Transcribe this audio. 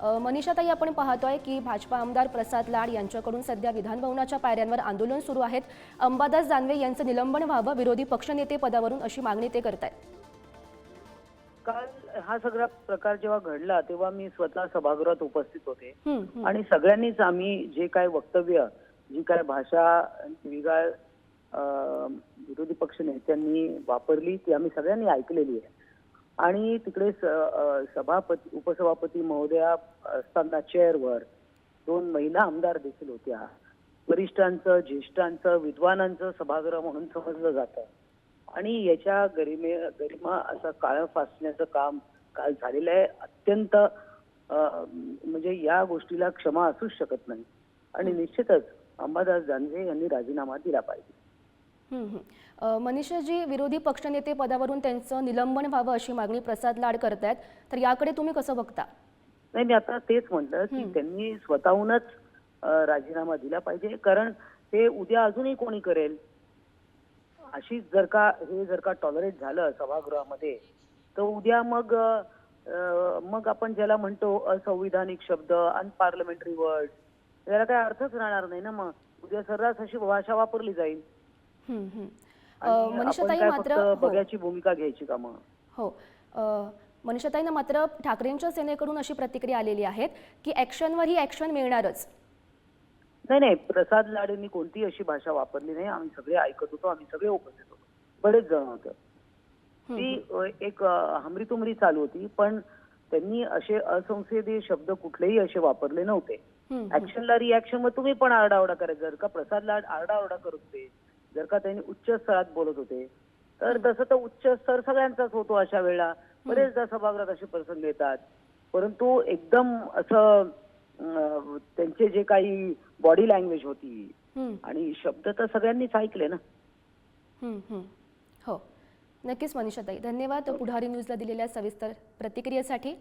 मनीषाताई आपण पाहतोय की भाजपा आमदार प्रसाद लाड यांच्याकडून सध्या विधानभवनाच्या पायऱ्यांवर आंदोलन सुरू आहेत. अंबादास दानवे यांचं निलंबन व्हावं विरोधी पक्षनेते पदावरून अशी मागणी ते करतायत. काल हा सगळा प्रकार जेव्हा घडला तेव्हा मी स्वतः सभागृहात उपस्थित होते. आणि सगळ्यांनीच आम्ही जे काय वक्तव्य जी काय भाषा विगाळ विरोधी पक्ष नेत्यांनी वापरली ती आम्ही सगळ्यांनी ऐकलेली आहे. आणि तिकडे स- सभापती उपसभापती महोदया असताना चेअरवर दोन महिला आमदार देखील होत्या. वरिष्ठांचं ज्येष्ठांचं विद्वानांचं सभागृह म्हणून समजलं जातं. आणि याच्या गरिमे गरिमा असं काळं फासण्याचं काम काल झालेलं आहे. अत्यंत म्हणजे या गोष्टीला क्षमा असूच शकत नाही. आणि निश्चितच अंबादास दानवे यांनी राजीनामा दिला पाहिजे. मनीषाजी विरोधी पक्षनेते पदावरून त्यांचं निलंबन व्हावं अशी मागणी प्रसाद लाड करतायत. तर याकडे तुम्ही कसं बघता? नाही मी आता तेच म्हटलं की. त्यांनी स्वतःहूनच राजीनामा दिला पाहिजे. कारण ते उद्या अजूनही कोणी करेल? अशीच जर का हे जर का टॉलरेट झालं सभागृहामध्ये तर उद्या मग मग आपण ज्याला म्हणतो असंविधानिक शब्द अनपार्लमेंटरी वर्ड त्याला काही अर्थच राहणार नाही ना मग. उद्या सर्रास अशी भाषा वापरली जाईल. मनीषाताई मात्र हो. बघ्याची भूमिका घ्यायची का मग? हो. मनीषाताईंना मात्र ठाकरेंच्या सेनेकडून अशी प्रतिक्रिया आलेली आहेत की ॲक्शनवर ही ॲक्शन मिळणारच. नाही नाही. प्रसाद लाड यांनी कोणतीही अशी भाषा वापरली नाही. आम्ही सगळे ऐकत होतो आम्ही सगळे उपस्थित होतो. बरेच जण होते. ती एक अ, हमरीतुमरी चालू होती पण त्यांनी असे असंसदीय शब्द कुठलेही असे वापरले नव्हते. ऍक्शनला रिॲक्शन मग तुम्ही पण आरडाओरडा करायचं. जर का प्रसाद लाड आरडाओरडा करत होते जर का त्यांनी उच्च स्तरात बोलत होते तर तसं तर उच्च स्तर सगळ्यांचाच होतो अशा वेळेला. बरेचदा सभागृहात असे प्रसंग येतात. परंतु एकदम असं त्यांचे जे काही बॉडी लँग्वेज होती आणि शब्द तर सगळ्यांनीच ऐकले ना. हो. नक्कीच मनीषाताई. धन्यवाद. पुढारी न्यूजला दिलेल्या सविस्तर प्रतिक्रियेसाठी.